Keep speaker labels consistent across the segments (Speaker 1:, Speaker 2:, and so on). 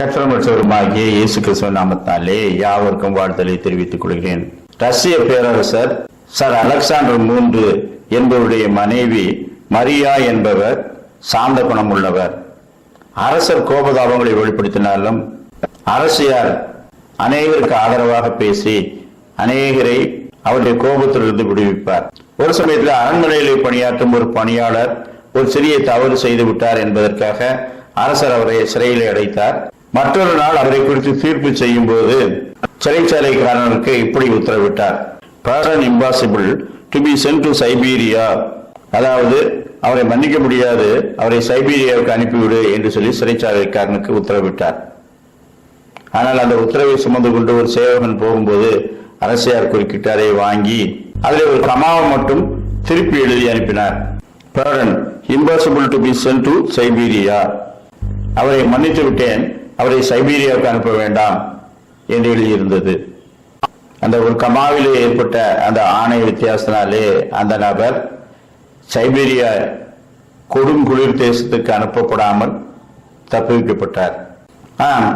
Speaker 1: கற்றமற்றவருமாகிய இயேசு கிறிஸ்துவ நாமத்தாலே யாவருக்கும் வாழ்த்தலை தெரிவித்துக் கொள்கிறேன். ரஷ்ய பேரரசர் சர் அலெக்சாண்டர் மூன்று என்பவருடைய மனைவி மரியா என்பவர் சாந்த குணம் உள்ளவர். அரசர் கோபதாபங்களை வெளிப்படுத்தினாலும் அரசியார் அநேகருக்கு ஆதரவாக பேசி அநேகரை அவருடைய கோபத்திலிருந்து விடுவிப்பார். ஒரு சமயத்தில் அரண்மனையில் பணியாற்றும் ஒரு பணியாளர் ஒரு சிறிய தவறு செய்து விட்டார் என்பதற்காக அரசர் அவரை சிறையில் அடைத்தார். மற்றொரு நாள் அவரை குறித்து தீர்ப்பு செய்யும் போது சிறைச்சாலைக்காரனுக்கு இப்படி உத்தரவிட்டார். Pardon impossible to be sent to Siberia அதாவது அவரை மன்னிக்க முடியாது அவரை சைபீரியாவுக்கு அனுப்பிவிடு என்று சொல்லி சிறைச்சாலைக்காரனுக்கு உத்தரவிட்டார். ஆனால் அந்த உத்தரவை சுமந்து கொண்டு ஒரு சேவகன் போகும்போது அரசியார் குறுக்கிட்டாரை அதை வாங்கி அதில் ஒரு கமாவை மட்டும் திருப்பி எழுதி அனுப்பினார். Pardon impossible to be sent to Siberia அவரை மன்னித்து விட்டேன். அவரை சைபீரியாவுக்கு அனுப்ப வேண்டாம் என்று எழுதியிருந்தது. அந்த ஒரு கமாவிலே ஏற்பட்ட அந்த ஆணை வித்தியாசத்தினாலே அந்த நபர் சைபீரியா கொடும் குளிர் தேசத்துக்கு அனுப்பப்படாமல் தப்புவிக்கப்பட்டார். ஆம்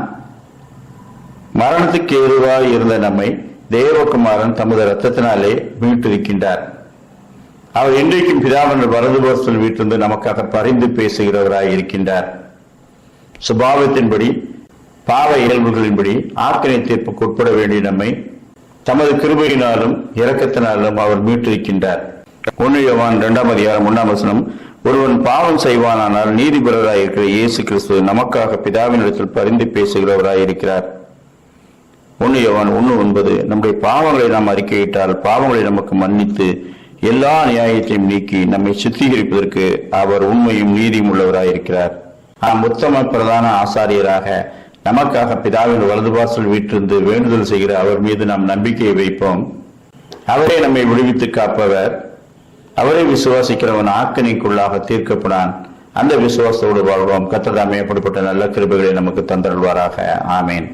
Speaker 1: மரணத்துக்கு ஏதுவாக இருந்த நம்மை தேவகுமாரன் தமது ரத்தத்தினாலே மீட்டிருக்கின்றார். அவர் இன்றைக்கும் பிதாவன் வரதுபோஸ்தல் வீட்டிலிருந்து நமக்காக பரிந்து பேசுகிறவராய் இருக்கின்றார் சுபாவத்தின்படி பாவ இயல்புகளின்படி ஆக்கினை தீர்ப்புக்கு உட்பட வேண்டிய நம்மை தமது கிருபையினாலும் இரக்கத்தினாலும் அவர் மீட்டிருக்கின்றார். ஒன்னு யோவான் இரண்டாம் அதிகாரம் ஒன்றாம் வசனம் ஒருவன் பாவம் செய்வானானால் நீதிபரராய் இருக்கிற இயேசு கிறிஸ்து நமக்காக பிதாவினிடத்தில் பரிந்து பேசுகிறவராயிருக்கிறார். ஒன்று யோவான் ஒன்று ஒன்பது நம்முடைய பாவங்களை நாம் அறிக்கையிட்டால் பாவங்களை நமக்கு மன்னித்து எல்லா நியாயத்தையும் நீக்கி நம்மை சுத்திகரிப்பதற்கு அவர் உண்மையும் நீதியும் உள்ளவராயிருக்கிறார். நாம் உத்தம பிரதான ஆசாரியராக நமக்காக பிதாவின் வலதுபாசல் வீட்டிலிருந்து வேண்டுதல் செய்கிற அவர் மீது நாம் நம்பிக்கையை வைப்போம். அவரே நம்மை விடுவித்து காப்பவர். அவரை விசுவாசிக்கிறவன் ஆக்கணிக்குள்ளாக தீர்க்கப்படான் அந்த விசுவாசத்தோடு வாழ்வோம். கத்ததாமே அப்படிப்பட்ட நல்ல கிருபைகளை நமக்கு தந்தருள்வாராக. ஆமேன்.